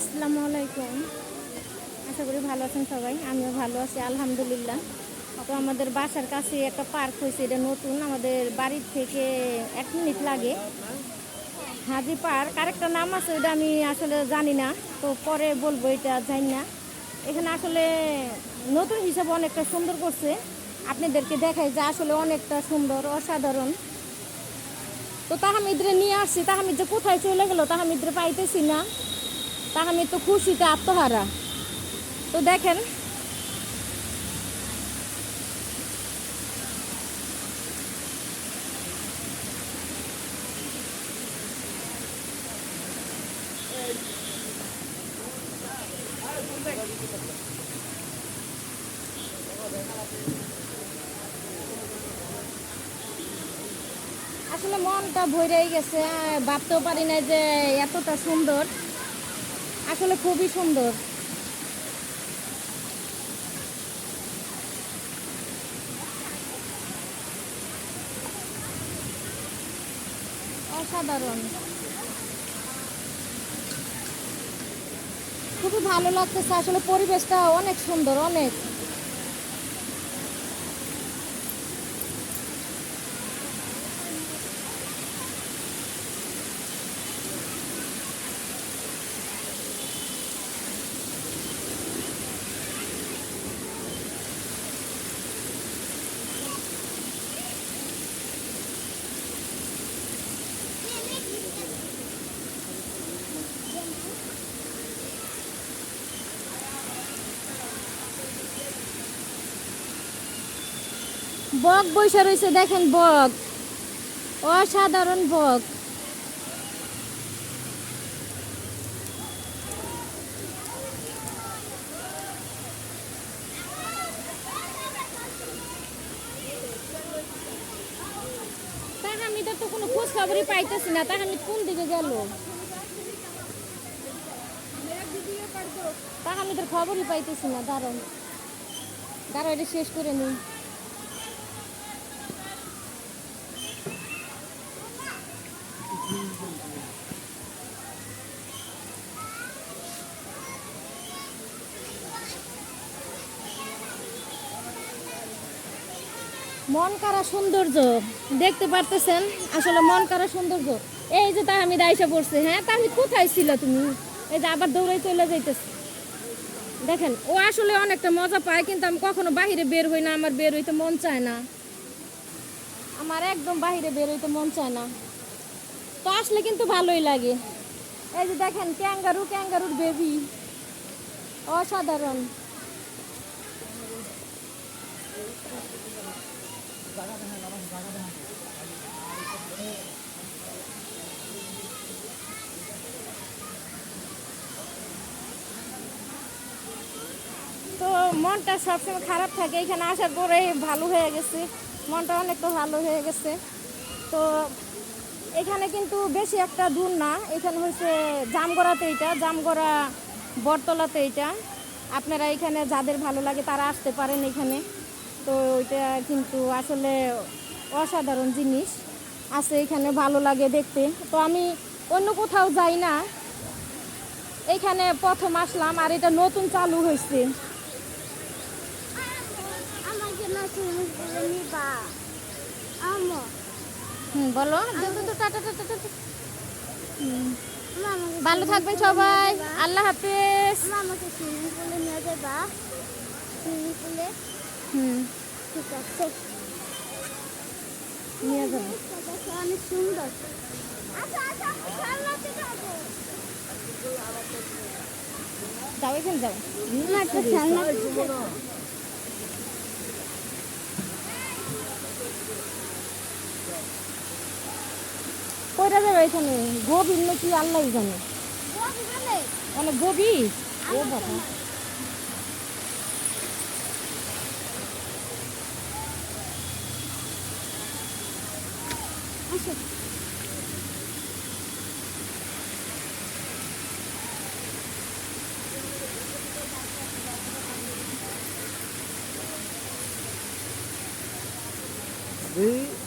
আসসালামু আলাইকুম। আশা করি ভালো আছেন সবাই, আমিও ভালো আছি, আলহামদুলিল্লাহ। তো আমাদের বাসার কাছে একটা পার্ক হয়েছে, এটা নতুন, আমাদের বাড়ির থেকে এক মিনিট লাগে। হাজি পার্ক, আরেকটা নাম আছে ওটা আমি আসলে জানি না, তো পরে বলব, এটা জানি না। এখানে আসলে নতুন হিসাবে অনেকটা সুন্দর করছে। আপনাদেরকে দেখায় যে আসলে অনেকটা সুন্দর, অসাধারণ। তো তাহামিদরে নিয়ে আসছি, তাহামিদ যে কোথায় চলে গেল, তাহামিদরে পাইতেছি না। তাহামিদ তো খুশিতে আত্মহারা। তো দেখেন। আসলে মনটা ভরেই গেছে ভাবতেও পারি না যে এতটা সুন্দর। আসলে খুবই সুন্দর। অসাধারণ। খুবই ভালো লাগতেছে আসলে পরিবেশটা অনেক সুন্দর অনেক। বক বৈশা রয়েছে দেখেন বক। অসাধারণ বক। তো কোনো খবরই পাইতেছি না তাহামিদ কোন দিকে গেল? খবরই পাইতেছি না দাঁড়ান দাঁড়াও, এটা শেষ করে নিই। মন কারা সৌন্দর্য, দেখতে পারতেছেন? আসলে মন কারা সৌন্দর্য। এই যে তাহামিদ আইসা পড়ছে হ্যাঁ তাহামিদ কোথায় ছিল তুমি? এই যে আবার দৌড়াই চলে যাইতেছে। দেখেন, ও আসলে অনেকটা মজা পায়, কিন্তু আমি কখনো বাহিরে বের হই না, আমার বের হইতে মন চায় না। আমার একদম বাহিরে বের হইতে মন চায় না। তো আসলে কিন্তু ভালোই লাগে। এই যে দেখেন, ক্যাঙ্গারু, ক্যাঙ্গারুর বেবি। অসাধারণ। তো মনটা সবসময় খারাপ থাকে, এখানে আসার পরে ভালো হয়ে গেছে। মনটা অনেকটা ভালো হয়ে গেছে। তো এখানে কিন্তু বেশি একটা দূর না, এখানে হচ্ছে জামগড়াতে এটা জামগড়া বটতলাতে এটা আপনারা এখানে যাদের ভালো লাগে তারা আসতে পারেন এখানে। তো ওইটা কিন্তু আসলে অসাধারণ জিনিস। আছে এখানে ভালো লাগে দেখতে। তো আমি অন্য কোথাও যাই না। এখানে প্রথম আসলাম আর এটা নতুন চালু হয়েছে। বলো ভালো থাকবেন সবাই। আল্লাহ হাফেজ। আমাকে সুইমিং পুলে নিয়ে যাবা। সুইমিং পুলে হুম। ঠিক আছে। নিয়ে যাব অনেক সুন্দর। আচ্ছা আচ্ছা খেলনাতে যাব। যাও এখানে যাও। না একটা খেলনা কইরা যাবে এখানে? গভীর নাকি আল্লাহ জানে? অনেক গভীর? ও বাবা। trời Thank